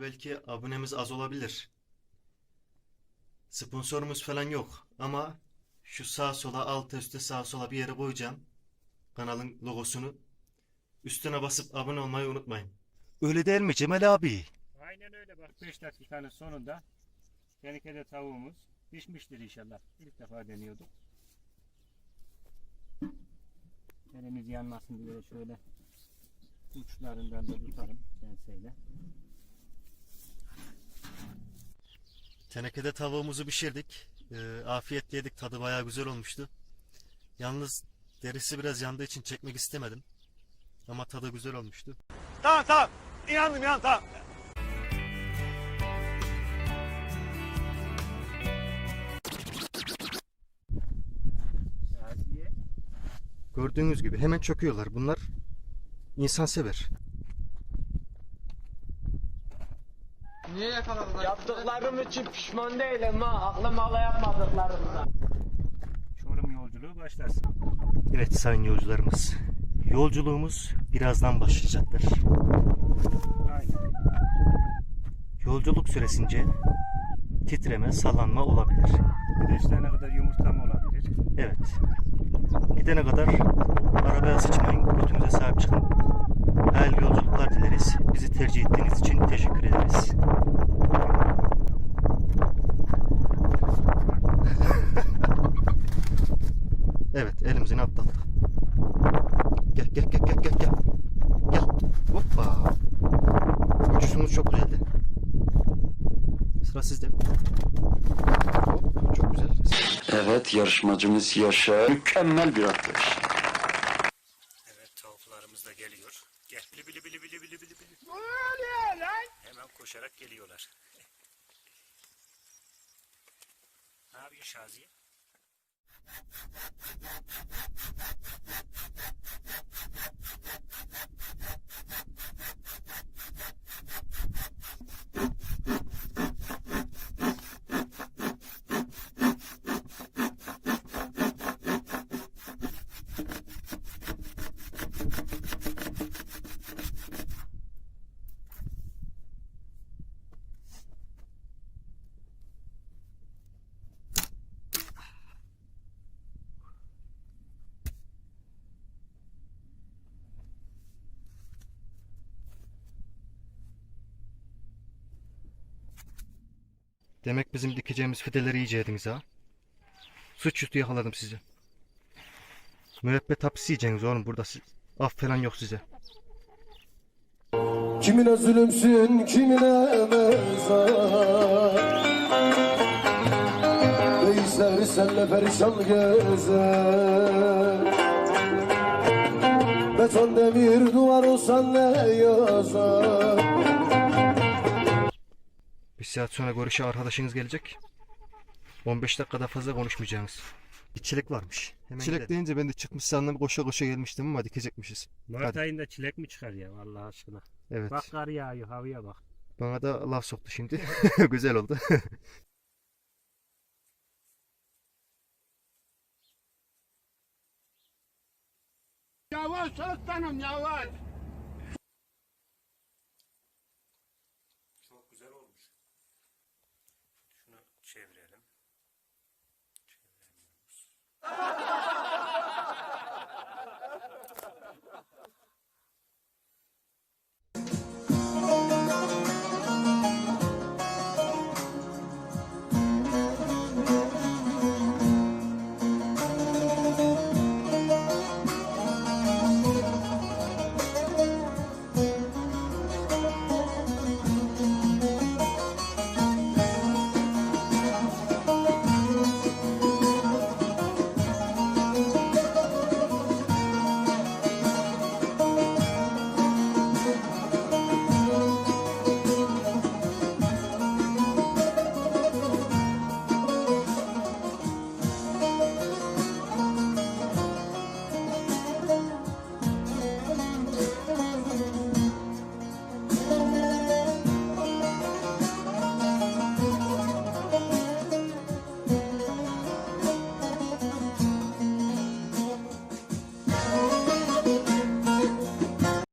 Belki abonemiz az olabilir. Sponsorumuz falan yok ama şu sağ sola alt üstte sağ sola bir yere koyacağım. Kanalın logosunu. Üstüne basıp abone olmayı unutmayın. Öyle değil mi Cemal abi? Aynen öyle bak 5 dakikanın sonunda tenekede tavuğumuz pişmiştir inşallah. İlk defa deniyorduk. Elimiz yanmasın diye şöyle uçlarından da tutarım penseyle. Tenekede tavuğumuzu pişirdik. Ee, afiyetle yedik. Tadı bayağı güzel olmuştu. Yalnız derisi biraz yandığı için çekmek istemedim. Ama tadı güzel olmuştu. Tamam tamam. İnandım inandım tamam. Gördüğünüz gibi hemen çöküyorlar. Bunlar insansever. Niye yakaladılar? Yaptıklarım için pişman değilim ha. Aklım hala yapmadıklarımdan. Çorum yolculuğu başlasın. Evet sayın yolcularımız. Yolculuğumuz birazdan başlayacaktır. Aynen. Yolculuk süresince titreme, sallanma olabilir. Güneşlerine kadar yumurta mı olabilir? Evet. Gidene kadar arabaya sıçmayın, götünüze sahip çıkın. Hayırlı yolculuklar dileriz. Bizi tercih ettiğiniz için teşekkür ederiz. evet, elimizin atlattı. Gel, gel, gel, gel, gel, gel. Gel. Hoppa. Uçuşumuz çok güzeldi. Sıra sizde. Çok güzel. Evet yarışmacımız Yaşar mükemmel bir arkadaş. Geliyorlar. ne yapıyorsun Şaziye? Demek bizim dikeceğimiz fideleri iyice yediniz ha. Suçüstü yakaladım sizi. Müebbet hapis yiyeceksiniz oğlum burada. Af falan yok size. Kimine zulümsün, kimine mezar Reisler senle perişan gezer Beton demir duvar olsan ne yazar Bir saat sonra görüşe arkadaşınız gelecek. 15 dakikada fazla konuşmayacaksınız. Bir çilek varmış. Hemen çilek gidelim. deyince ben de çıkmış sandım koşa koşa gelmiştim ama dikecekmişiz. Mart Hadi. ayında çilek mi çıkar ya Allah aşkına? Evet. Bak kar yağıyor havaya bak. Bana da laf soktu şimdi. Güzel oldu. Yavaş aslanım yavaş. Çok güzel olmuş. Şunu çevirelim.